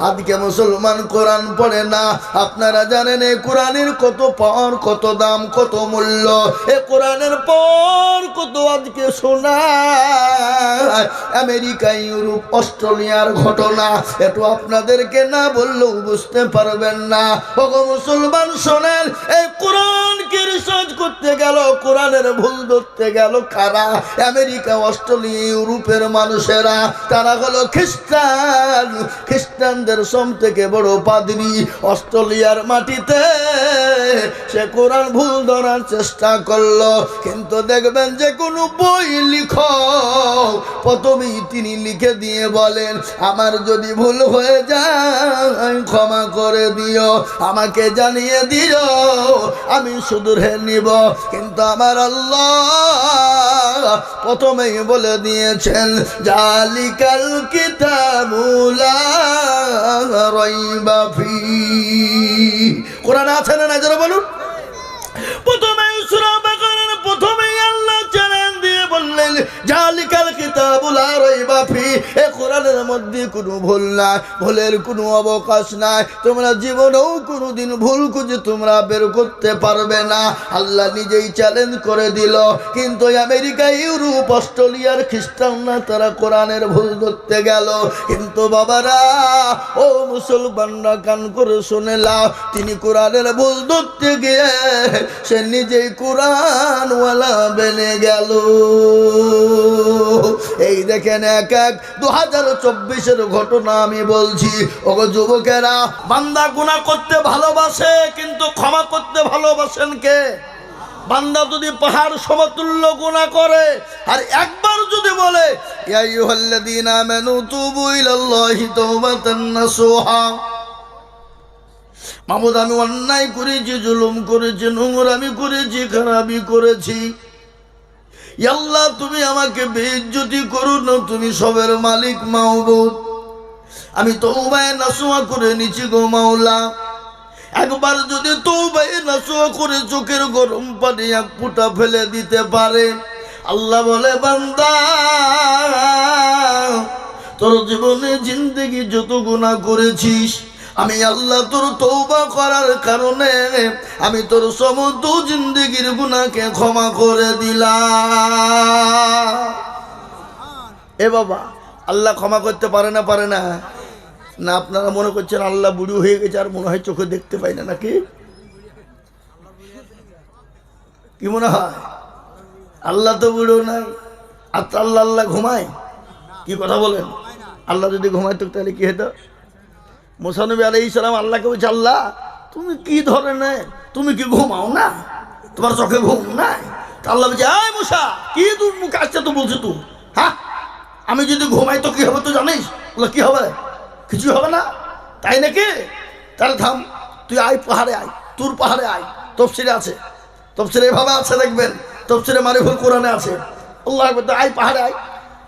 আজকে মুসলমান কোরআন পড়ে না। আপনারা জানেন এই কোরআনের কত পাওয়ার, কত দাম, কত মূল্য। এ কোরআনের পর কত আজকে শোনা। আমেরিকা, ইউরোপ, অস্ট্রেলিয়ার ঘটনা একটু আপনাদেরকে না বললেও বুঝতে পারবেন না। ওগো মুসলমান শোনেন এই কোরআনকে রিসার্চ করতে গেল, কোরআনের ভুল ধরতে গেল কারা আমেরিকা, অস্ট্রেলিয়া, ইউরোপের মানুষেরা, তারা হলো খ্রিস্টান। খ্রিস্টানদের সব থেকে বড় পাদরি অস্ট্রেলিয়ার মাটিতে। সে কোরআন ভুল ধরার চেষ্টা করল, কিন্তু দেখবেন যে কোনো বই লিখো। প্রথমেই তিনি লিখে দিয়ে বলেন, আমার যদি ভুল হয়ে যায়, ক্ষমা করে দিও, আমাকে জানিয়ে দিও, আমি সুদূরে নিব। কিন্তু আমার আল্লাহ প্রথমেই বলে দিয়েছেন, জালিকাল কিতাবুলা রাইবা ফি। কোরআন আছে না না যারা বলুন। প্রথমে কোরআনের মধ্যে কোনো ভুল নাই, ভুলের কোনো অবকাশ নাই। তোমরা জীবনেও কোনোদিন ভুল খুঁজে তোমরা বের করতে পারবে না। আল্লাহ নিজেই চ্যালেঞ্জ করে দিল। কিন্তু আমেরিকা, ইউরোপ, অস্ট্রেলিয়ার খ্রিস্টানরা তারা কোরআনের ভুল ধরতে গেল। কিন্তু বাবারা, ও মুসলমানরা কান করে শুনে লাও, তিনি কোরআনের ভুল ধরতে গিয়ে সে নিজেই কোরআনওয়ালা বেনে গেল। এই দেখেন এক এক দু হাজার চব্বিশের ঘটনা আমি বলছি। ওগো যুবকেরা, বান্দা গুণা করতে ভালোবাসে, কিন্তু ক্ষমা করতে ভালোবাসেন কে? বান্দা যদি পাহাড় সমতুল্য গুণা করে, আর একবার যদি বলে মামুদ, আমি অন্যায় করেছি, জুলুম করেছি নোংর আমি করেছি খারাপি করেছি। আল্লাহ তুমি আমাকে বেজ্জতি করো না, তুমি সবের মালিক মাহবুদ আমি তৌবায় নাসুয়া করে নিছি গো মাওলা। একবার যদি তৌবায় নাসুয়া করে চোখের গরম পানি এক ফুটা ফেলে দিতে পারে, আল্লাহ বলে, বান্দা, তোর জীবনে জিন্দগি যত গুণা করেছিস আমি আল্লাহ তোর তৌবা করার কারণে আমি তোর সমস্ত জিন্দগির গুণাকে ক্ষমা করে দিলাম। এ বাবা, আল্লাহ ক্ষমা করতে পারে না পারে না? না, আপনারা মনে করছেন আল্লাহ বুড়ি হয়ে গেছে আর মনে হয় চোখে দেখতে পাই না নাকি? কি মনে হয়? আল্লাহ তো বুড়ো নাই, আর তো আল্লাহ আল্লাহ ঘুমায়? কি কথা বলেন? আল্লাহ যদি ঘুমাইতো তাহলে কি হতো? মোসানবী আলাই সালাম আল্লাহকে বলছে, আল্লাহ, তুমি কি ধরনের? তুমি কি ঘুমাও না? তোমার চোখে ঘুম নাই? আল্লাহ বলছে, আয় মশা কি তোর মুখে আসছে তো বলছে তুই হ্যাঁ? আমি যদি ঘুমাই তো কি হবে তো জানিস? বলে, কি হবে? কিছু হবে না। তাই নাকি? তাহলে থাম, তুই আয় পাহাড়ে আয়, তোর পাহাড়ে আয় তফসিরে আছে। তফসিরে এভাবে আছে দেখবেন তফসিরে মারিফুল কোরআনে আছে। আল্লাহ আয় পাহাড়ে আয়।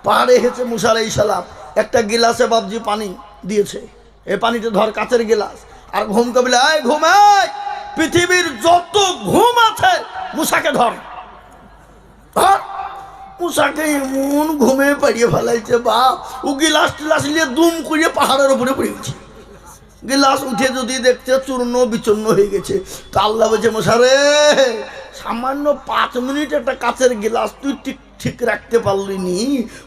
পাহাড়ে এসেছে মুসার এই সালাম, একটা গিলাসে বাবজি পানি দিয়েছে। এ পানিতে ধর কাচের গিলাস। আর ঘুম কবিলে আয় ঘুমায় পৃথিবীর যত ঘুম আছে, মুসাকে ধর। ধর। মুসাকে এমন ঘুমে পাড়িয়ে ফেলাইছে, বাপ, ও গিলাস টিলাস নিয়ে দুম করিয়ে পাহাড়ের উপরে পড়ে গেছে। গিলাস উঠে যদি দেখছে চূর্ণ বিচূর্ণ হয়ে গেছে, তা আল্লাহ বলছে মশারে সামান্য পাঁচ মিনিট একটা কাচের গিলাস তুই ঠিক ঠিক রাখতে পারলি নি।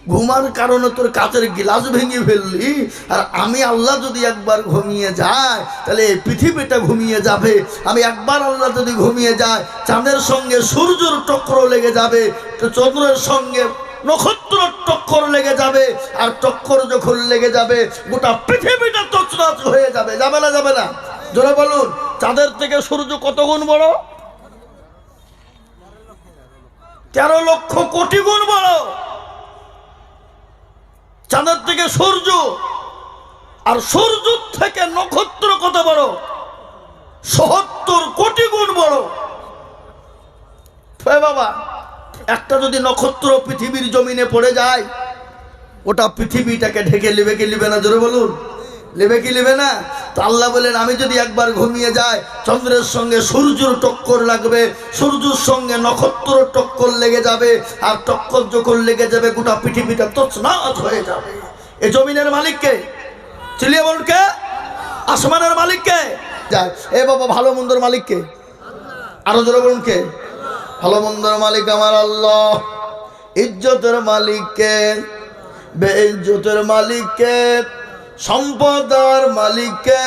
ঘুমার কারণে তোর কাচের গিলাস ভেঙে ফেললি। আর আমি আল্লাহ যদি একবার ঘুমিয়ে যায় তাহলে এই পৃথিবীটা ঘুমিয়ে যাবে। আমি একবার আল্লাহ যদি ঘুমিয়ে যায় চাঁদের সঙ্গে সূর্যর টক্কর লেগে যাবে চন্দ্রের সঙ্গে নক্ষত্র টক্কর লেগে যাবে। আর টক্কর যখন লেগে যাবে, গোটা পৃথিবীটা তছনছ হয়ে যাবে। যাবে না যাবে না। জোরে বলুন, চাঁদের থেকে সূর্য কত গুণ বড়? তেরো লক্ষ কোটি গুণ বড়। চাঁদের থেকে সূর্য, আর সূর্য থেকে নক্ষত্র কত বড়? সত্তর কোটি গুণ বড়। বাবা, একটা যদি নক্ষত্র পৃথিবীর জমিনে পড়ে যায়, ওটা পৃথিবীটাকে ঢেকে নেবে কি নেবে না? জোরে বলুন। নেবে কি নেবে না? তো আল্লাহ বলেন, আমি যদি একবার ঘুমিয়ে যাই, চন্দ্রের সঙ্গে সূর্যর টক্কর লাগবে। সূর্যর সঙ্গে নক্ষত্র টক্কর লেগে যাবে, আর টক্কর যখন লেগে যাবে, গোটা পৃথিবীটা তছনাছ হয়ে যাবে। এ জমিনের মালিককে চিলিয়ে বলুন কে? আসমানের মালিককে যাক এ বাবা, ভালো মন্দর মালিককে আরও জোরে বলুন কে? ভালো মন্দর মালিক আমার আল্লাহ। ইজ্জতের মালিককে বে ইজ্জতের মালিককে সম্পদার মালিককে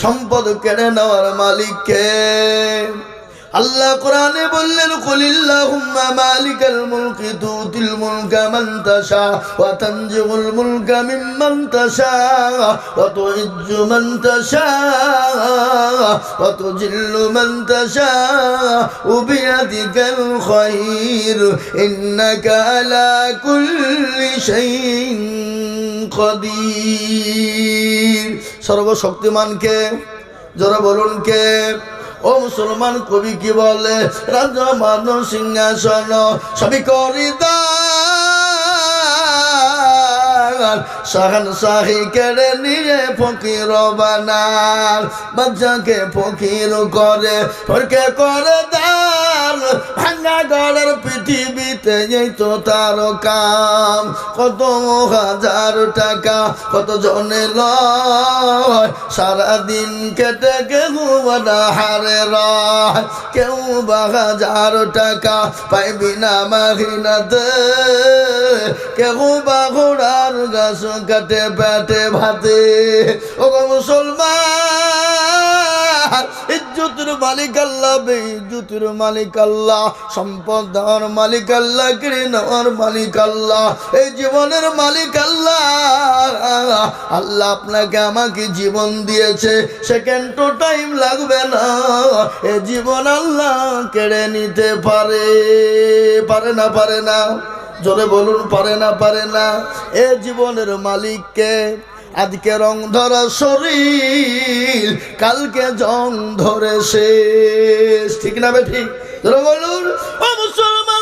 সম্পদ কেড়ে নেওয়ার মালিককে আল্লাহ কোরআনে বললেন কুলিল্লাহুম্মা কদির। সর্বশক্তিমানকে যারা বলুন কে ও মুসলমান কবি কি বলে? রাজা, মানব, সিংহাসন সবই করি শাহান শাহি কেড়ে নিয়ে ফকির বানার। বাচ্চাকে ফকির করে, ফরকে করে দান ভাঙ্গা গড়ের পৃথিবীতে এই তো তার কাম। কত হাজার টাকা, কত জনে লয়। সারাদিন কেটে কেউ বানা হারে কেউ বা হাজার টাকা পাইবি না মাহিনাতে। কেউ বা ঘোড়ার গাছ কাটে পেটে ভাতে। ও মুসলমান ইজ্জতের মালিক আল্লাহ, বেইজ্জতের মালিক আল্লাহ সম্পদ দেওয়ার মালিক আল্লাহ কিনে নেওয়ার মালিক আল্লাহ, এই জীবনের মালিক আল্লাহ। আল্লাহ আপনাকে আমাকে জীবন দিয়েছে সেকেন্ড টাইম লাগবে না। এ জীবন আল্লাহ কেড়ে নিতে পারে পারে না পারে না। জোরে বলুন, পারে না পারে না। এ জীবনের মালিককে আজকে রং ধরা শরীর, কালকে জং ধরে শেষ। ঠিক না বে ঠিক ধরো বলুন। ও মুসলমান!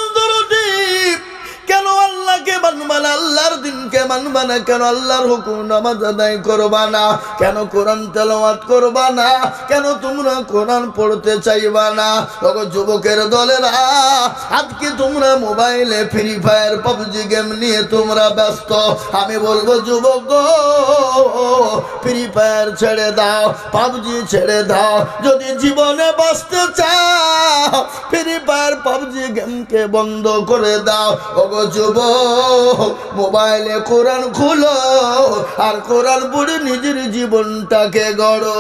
আল্লাহকে মানবা না আল্লাহর দিনকে মানবা কেন? আল্লাহর হুকুম নামাজ আদায় করবা না কেন কোরআন তেলাওয়াত করবা না কেন তোমরা কোরআন পড়তে চাইবা না ওগো যুবকের দলেরা, আজকে তোমরা মোবাইলে ফ্রি ফায়ার পাবজি গেম নিয়ে তোমরা ব্যস্ত। আমি বলব, যুবক ফ্রি ফায়ার ছেড়ে দাও পাবজি ছেড়ে দাও। যদি জীবনে বাঁচতে চাও ফ্রি ফায়ার পাবজি গেমকে বন্ধ করে দাও। ওগো যুব মোবাইলে কোরআন খুলো আর কোরআন পড়ে নিজের জীবনটাকে গড়ো।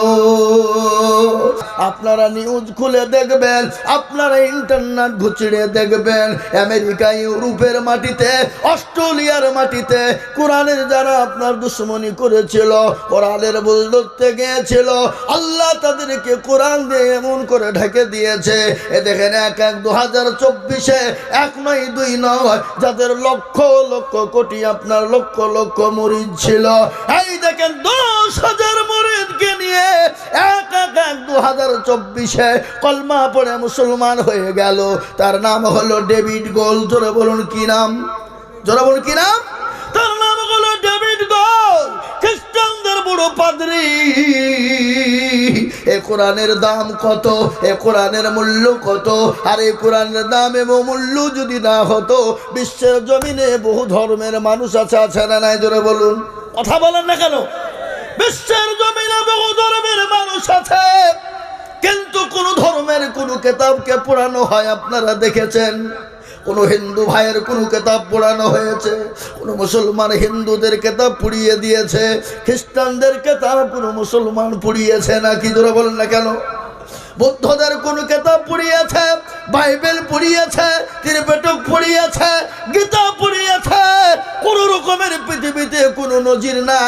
আপনারা নিউজ খুলে দেখবেন, আপনারা ইন্টারনেট ঘুচড়ে দেখবেন, আমেরিকা, ইউরোপের মাটিতে, অস্ট্রেলিয়ার মাটিতে, কোরআনের যারা আপনার দুশ্মনী করেছিল, কোরআনের বুল ধরতে গিয়েছিল, আল্লাহ তাদেরকে কোরআন দিয়ে এমন করে ঢেকে দিয়েছে। এ দেখেন এক এক দু হাজার চব্বিশে, এক নয় দুই নয়, যাদের লক্ষ লক্ষ কোটি আপনার লক্ষ লক্ষ মরিদ ছিল। এই দেখেন দশ হাজার মরিদকে নিয়ে এক এক এক দু হাজার চব্বিশে কলমা পড়ে মুসলমান হয়ে গেল। তার নাম হলো ডেভিড গোল। জোরে বলুন কি নাম? জোরে বলুন কি নাম? তার নাম হলো ডেভিড গোল। খ্রিস্টানদের বড় পাদ্রী। কোরআনের দাম কত? এ কোরআনের মূল্য কত? আর এই কোরআনের দাম এবং মূল্য যদি না হতো, বিশ্বের জমিনে বহু ধর্মের মানুষ আছে আছে না নাই? জোরে বলুন। কথা বলেন না কেন? বিশ্বের জমিনে বহু ধর্মের মানুষ আছে। কিন্তু কোন ধর্মের কোন কেতাবকে পুরানো হয় আপনারা দেখেছেন? কোন হিন্দু ভাইয়ের কোন কেতাব পড়ানো হয়েছে, কোন মুসলমান হিন্দুদের কেতাব পুড়িয়ে দিয়েছে, খ্রিস্টানদের কেতাব কোনো মুসলমান পুড়িয়েছে না, কি ধরে বলেন না কেন? বুদ্ধদের কোন কেতাব পুড়িয়েছে, বাইবেল ত্রিপেটক গীতা কোন রকমের পৃথিবীতে নজির না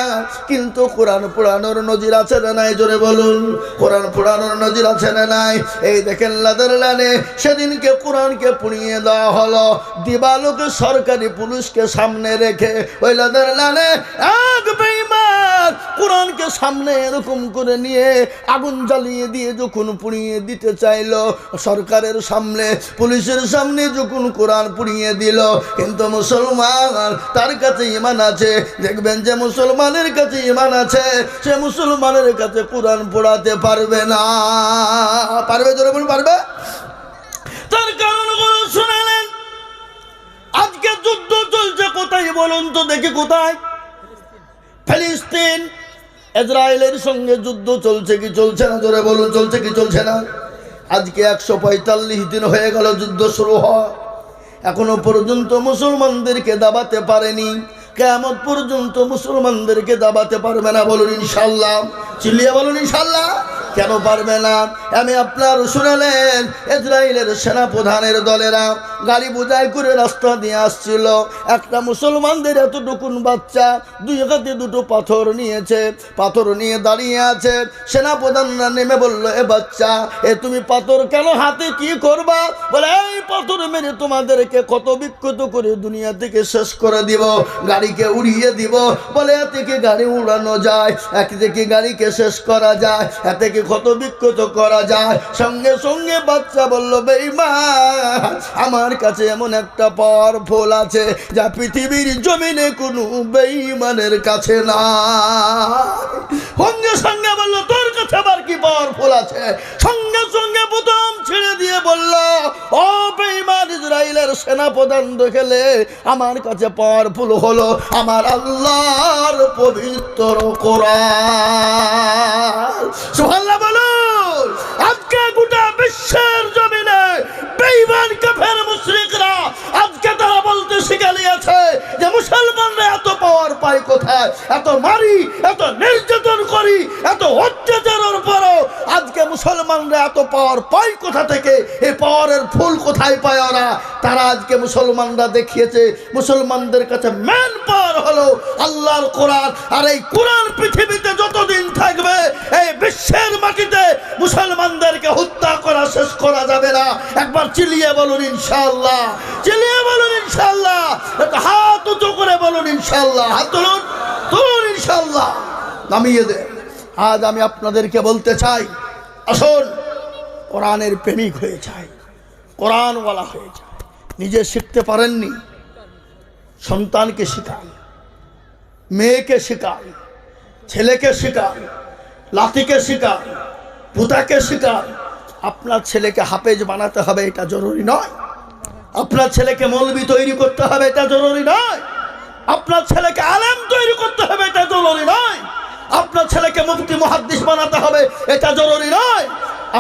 কিন্তু কোরআন পুরানোর নজির আছে না নাই? জোরে বলুন, কোরআন পুরানোর নজির আছে না নাই? এই দেখেন সেদিনকে কোরআনকে পুড়িয়ে দেওয়া হলো। দিবালোকে সরকারি পুলিশকে সামনে রেখে ওই লাদার লানে এক বেঈমান কোরআনকে সামনে এরকম করে নিয়ে আগুন জ্বালিয়ে দিয়ে যখন পুড়িয়ে দিতে চাইলো, সরকারের সামনে, পুলিশের সামনে যখন কোরআন পুড়িয়ে দিল, কিন্তু মুসলমান তার কাছে ইমান আছে। দেখবেন যে মুসলমানের কাছে ইমান আছে, সে মুসলমানের কাছে কোরআন পড়াতে পারবে না। পারবে বলুন, পারবে? তার কারণগুলো শুনালেন আজকে যুদ্ধ চলছে কোথায় বলুন তো দেখি কোথায়? ফিলিস্তিন ইসরায়েলের সঙ্গে যুদ্ধ চলছে কি চলছে না? জোরে বলুন, চলছে কি চলছে না? আজকে একশো পঁয়তাল্লিশ দিন হয়ে গেল যুদ্ধ শুরু হয় এখনও পর্যন্ত মুসলমানদেরকে দাবাতে পারেনি। কেমন পর্যন্ত মুসলমানদেরকে দাবাতে পারবে না, বলুন ইনশাল্লাহ চিল্লিয়া বলুন ইনশাল্লাহ কেন পারবে না? আমি আপনার শুনালেন ইসরায়েলের সেনা প্রধানের দলেরা গাড়ি বোঝাই করে রাস্তা দিয়ে আসছিল। একটা মুসলমানদের এতটুকুন বাচ্চা, দুই হাতে দুটো পাথর নিয়েছে, পাথর নিয়ে দাঁড়িয়ে আছে। সেনা প্রধানরা নেমে বলল, এ বাচ্চা, এ তুমি পাথর কেন হাতে কি করবা? বলে, এই পাথর মেরে তোমাদেরকে কত বিক্ষত করে দুনিয়া থেকে শেষ করে দিব, গাড়িকে উড়িয়ে দিব। বলে, এ থেকে গাড়ি উড়ানো যায়, এক থেকে গাড়িকে শেষ করা যায়, এ থেকে ক্ষত বিক্ষত করা যায়। সঙ্গে সঙ্গে বাচ্চা বলল বেইমা আমার কাছে এমন একটা পর ফোল আছে যা পৃথিবীর জমিনে কোনো বেইমানের কাছে না সঙ্গে সঙ্গে বলল, তোর কাছে আবার কি পর ফোল আছে? সঙ্গে সঙ্গে প্রথম ছেড়ে দিয়ে বলল, ও বেইমান ইসরায়েলের সেনাপ্রধান দেখলে আমার কাছে পাওয়ারফুল হলো আমার আল্লাহর পবিত্র কোরআন। সুবহানাল্লাহ বলুন, আজকে গোটা বিশ্বের জমিনে বেঈমান, কাফের, মুশরিকরা আজকে তারা বলতে শিখে যে মুসলমানরা এত পাওয়ার পায় কোথায়? এত মারি পাওয়ার পাই কোথা থেকে? এ পাওয়ারের ফুল কোথায় পায় ওরা? তারা আজকে মুসলমানরা দেখিয়েছে, মুসলমানদের কাছে ম্যান পাওয়ার হলো আল্লাহর কোরআন। আর এই কোরআন পৃথিবীতে যতদিন থাকবে, এই বিশ্বের মাটিতে মুসলমানদেরকে হত্যা করা শেষ করা যাবে না। একবার চিলিয়ে বলুন ইনশাল্লাহ চিলিয়ে বলুন ইনশাল্লাহ হাত উঁচু করে বলুন ইনশাল্লাহ হাত তুলুন তুলুন ইনশাল্লাহ নামিয়ে দে আজ আমি আপনাদেরকে বলতে চাই, আসুন। কোরআনের প্রেমিক হয়ে যায়, কোরআনওয়ালা হয়ে যায়। নিজে শিখতে পারেননি, সন্তানকে শেখান, মেয়েকে শেখান, ছেলেকে শেখান লাতিকে শেখান পুতাকে শেখান। আপনার ছেলেকে হাফেজ বানাতে হবে, এটা জরুরি নয়। আপনার ছেলেকে মৌলবি তৈরি করতে হবে, এটা জরুরি নয়। আপনার ছেলেকে আলেম তৈরি করতে হবে, এটা জরুরি নয়। আপনার ছেলেকে মুফতি, মহাদ্দিস বানাতে হবে, এটা জরুরি নয়।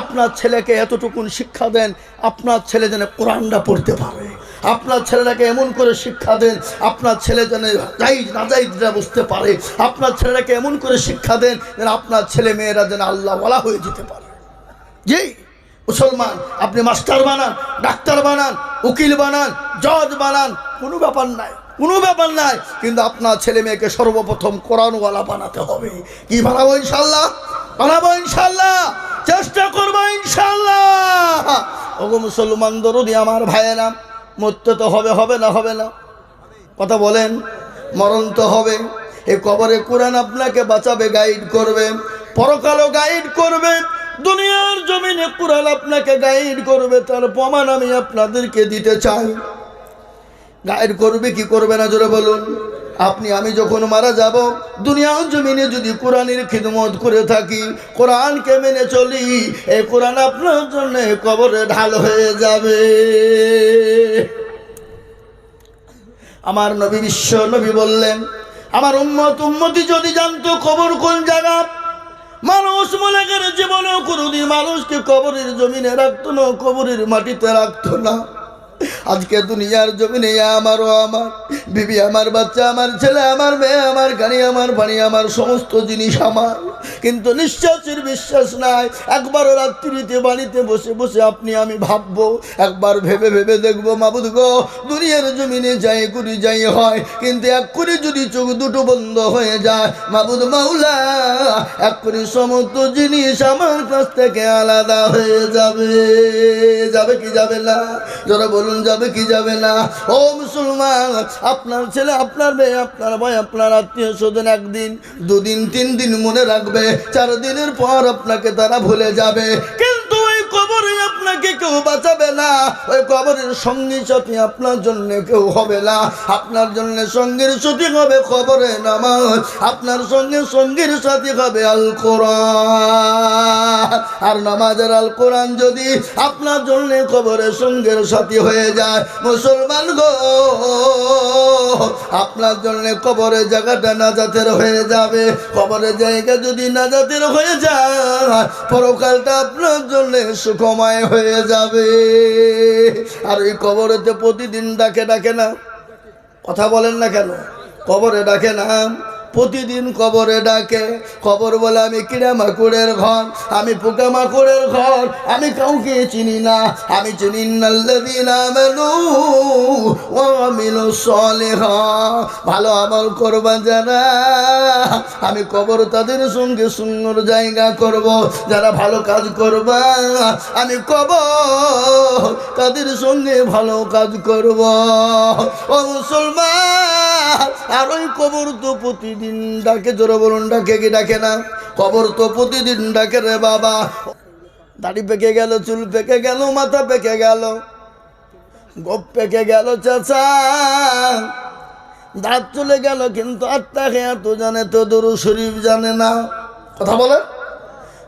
আপনার ছেলেকে এতটুকুন শিক্ষা দেন, আপনার ছেলে যেন কোরআনটা পড়তে পারে। আপনার ছেলেটাকে এমন করে শিক্ষা দেন, আপনার ছেলে যেন জাইজ নাজাইজরা বুঝতে পারে। আপনার ছেলেটাকে এমন করে শিক্ষা দেন যেন আপনার ছেলে মেয়েরা যেন আল্লাহ বলা হয়ে যেতে পারে। জি, মুসলমান, আপনি মাস্টার বানান, ডাক্তার বানান, উকিল বানান, জজ বানান, কোনো ব্যাপার নাই, কোনো ব্যাপার নাই। কিন্তু আপনার ছেলে মেয়েকে সর্বপ্রথম কোরআনওয়ালা বানাতে হবে। কি বানাবো ইনশাল্লাহ? বানাবো ইনশাল্লাহ। চেষ্টা ওগো মুসলমান দরুদি, আমার ভাইয়েরা, মরতে তো হবে হবে না হবে না। কথা বলেন, মরণ তো হবে। এ কবরে কোরআন আপনাকে বাঁচাবে গাইড করবে, পরকালও গাইড করবে, দুনিয়ার জমিনে কোরআন আপনাকে গাইড করবে, তার প্রমাণ আমি আপনাদেরকে দিতে চাই। গাইড করবে কি করবে না, জোরে বলুন। আপনি, আমি যখন মারা যাব, দুনিয়ার জমিনে যদি কোরআনের খিদমত করে থাকি, কোরআনকে মেনে চলি এই কোরআন আপনার জন্য কবরে ঢাল হয়ে যাবে। আমার নবী বিশ্ব নবী বললেন, আমার উম্মত, উম্মতি যদি জানতো কবর কোন জায়গা, মানুষ মনে করে জীবনেও কোনোদিন মানুষকে কবরের জমিনে রাখতো না, কবরের মাটিতে রাখতো না। আজকে দুনিয়ার জমিনে আমারও আমার, বিবি আমার, বাচ্চা আমার, ছেলে আমার, মেয়ে আমার, গাড়ি আমার, বাড়ি আমার, সমস্ত জিনিস আমার। কিন্তু নিঃশ্বাসের বিশ্বাস নাই। একবারও রাত্রিতে বাড়িতে বসে বসে আপনি, আমি ভাববো, একবার ভেবে ভেবে দেখব, মাবুদ গো, দুনিয়ার জমিনে যাই করি যাই হয়। কিন্তু এক করে যদি চোখ দুটো বন্ধ হয়ে যায়, মাবুদ মাওলা এক করে সমস্ত জিনিস আমার কাছ থেকে আলাদা হয়ে যাবে। যাবে কি যাবে না? যারা বলুন, যাবে কি যাবে না। ও মুসলমান, আপনার ছেলে, আপনার মেয়ে, আপনার ভাই, আপনার আত্মীয় স্বজন একদিন, দুদিন, তিন দিন মনে রাখবে, চার দিনের পর আপনাকে তারা ভুলে যাবে। কিন্তু কবরে আপনাকে কেউ বাঁচাবে না। ওই কবরের সঙ্গী সাথী আপনার জন্য কেউ হবে না। আপনার জন্য সঙ্গীর সাথী হবে খবরে নামাজ। আপনার সঙ্গে সঙ্গীর সাথী হবে আল আর নামাজের আল কোরআন যদি আপনার জন্য খবরের সঙ্গের সাথী হয়ে যায়, মুসলমান গো, আপনার জন্য কবরের জায়গাটা নাজাতের হয়ে যাবে। কবরের জায়গা যদি নাজাতের হয়ে যায়, পরকালটা আপনার জন্য সুখময় হয়ে যাবে। আর ওই কবরেতে প্রতিদিন ডাকে ডাকে না। কথা বলেন না কেন? কবরে ডাকে না। প্রতিদিন কবরে ডাকে। কবর বলে, আমি কিরা মাকুড়ের ঘর? আমি পোকা মাকুড়ের ঘর। আমি কাউকে চিনি না। আমি চিনি ভালো আমল করবা যারা। আমি কবর তাদের সঙ্গে সুন্দর জায়গা করব। যারা ভালো কাজ করবা, আমি কবর তাদের সঙ্গে ভালো কাজ করব। ও মুসলমান আর ওই কবর তো প্রতিদিন ডাকে, জোরে বলুন, ডাকে কি ডাকে না? কবর তো প্রতিদিন ডাকে রে বাবা। দাড়ি পেকে গেল, চুল পেকে গেল, মাথা পেকে গেল। গোপ পেকে গেল, চাচা। দাঁত চলে গেল, কিন্তু আত্মা খেয়া তো জানে, তো দরু শরীফ জানে না। কথা বলে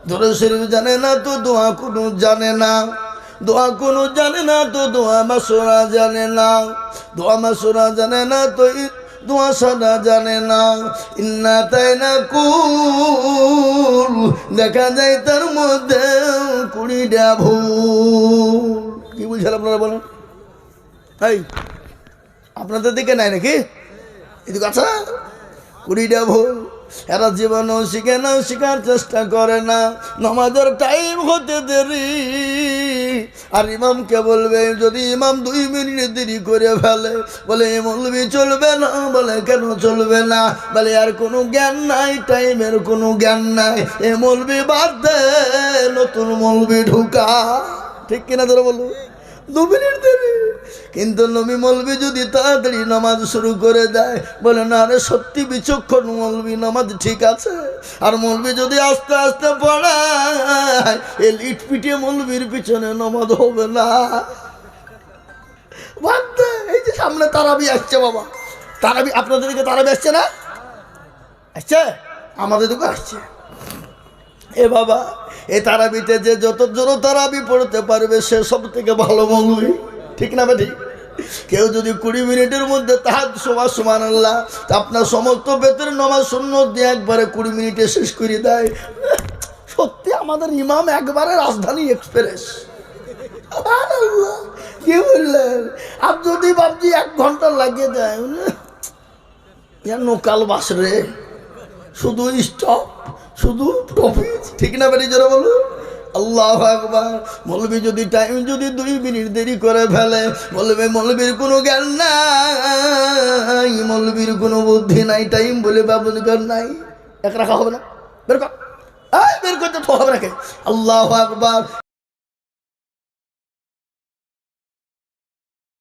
দরু শরীফ জানে না, তো দোয়া কোনো জানে না। দোয়া কোনো জানে না, তো দোয়া মাসোরা জানে না। দোয়া মাসোরা জানে না, তো দোয়া সাদা জানে না। ইন্না তাই না কুল, দেখা যায় তার মধ্যে কুড়িটা ভুল। কি বুঝলেন আপনারা বলেন? এই, আপনাদের দিকে নাই নাকি? এদিকে আচ্ছা কুড়িটা ভুল। এরা জীবনও শিখে না, শেখার চেষ্টা করে না। নমাজের টাইম হতে দেরি। আর ইমামকে বলবে, যদি ইমাম দুই মিনিট দেরি করে ফেলে, বলে মলবি চলবে না। বলে, কেন চলবে না? বলে, আর কোনো জ্ঞান নাই টাইমের কোনো জ্ঞান নাই। এ মলবি বাদ দে, নতুন মলবি ঢুকা। ঠিক কিনা ধরে বলব? দু মিনিট দেরি। কিন্তু নবী মলবি যদি তাড়াতাড়ি নামাজ শুরু করে দেয় বলে না আরে সত্যি বিচক্ষণ মলবি নামাজ ঠিক আছে। আর মলবি যদি আস্তে আস্তে পড়ায় এ লিট পিটিয়ে মলবির পিছনে নামাজ হবে না। দে, এই যে সামনে তারাবি আসছে বাবা। তারাবি আপনাদের দিকে তারাবি আসছে না? আসছে? আমাদের দিকে আসছে। এ বাবা এ তারাবিতে যে যত জোর তারাবি পড়তে পারবে, সে সব থেকে ভালো মৌলবি ঠিক না ঠিক কেউ যদি কুড়ি মিনিটের মধ্যে তাহার সমান সমান আল্লাহ আপনার সমস্ত বেতের নমাজ শূন্য দিয়ে একবারে কুড়ি মিনিটে শেষ করে দেয়। সত্যি আমাদের ইমাম একবারে রাজধানী এক্সপ্রেস। কি বললেন? আর যদি ভাবছি এক ঘণ্টা লাগিয়ে দেয় নোকাল বাস রে। শুধু স্টপ শুধু টপি? ঠিক না বেরিয়ে যারা বলো। আল্লাহ আকবার। মলবি যদি টাইম যদি দুই মিনিট দেরি করে ফেলে বলবে মলবির কোনো জ্ঞান নাই, মলবির কোনো বুদ্ধি নাই টাইম বলে ব্যবহার নাই। এক রাখা হবে না? বের কর। বের করতে তো হবে নাকি আল্লাহ একবার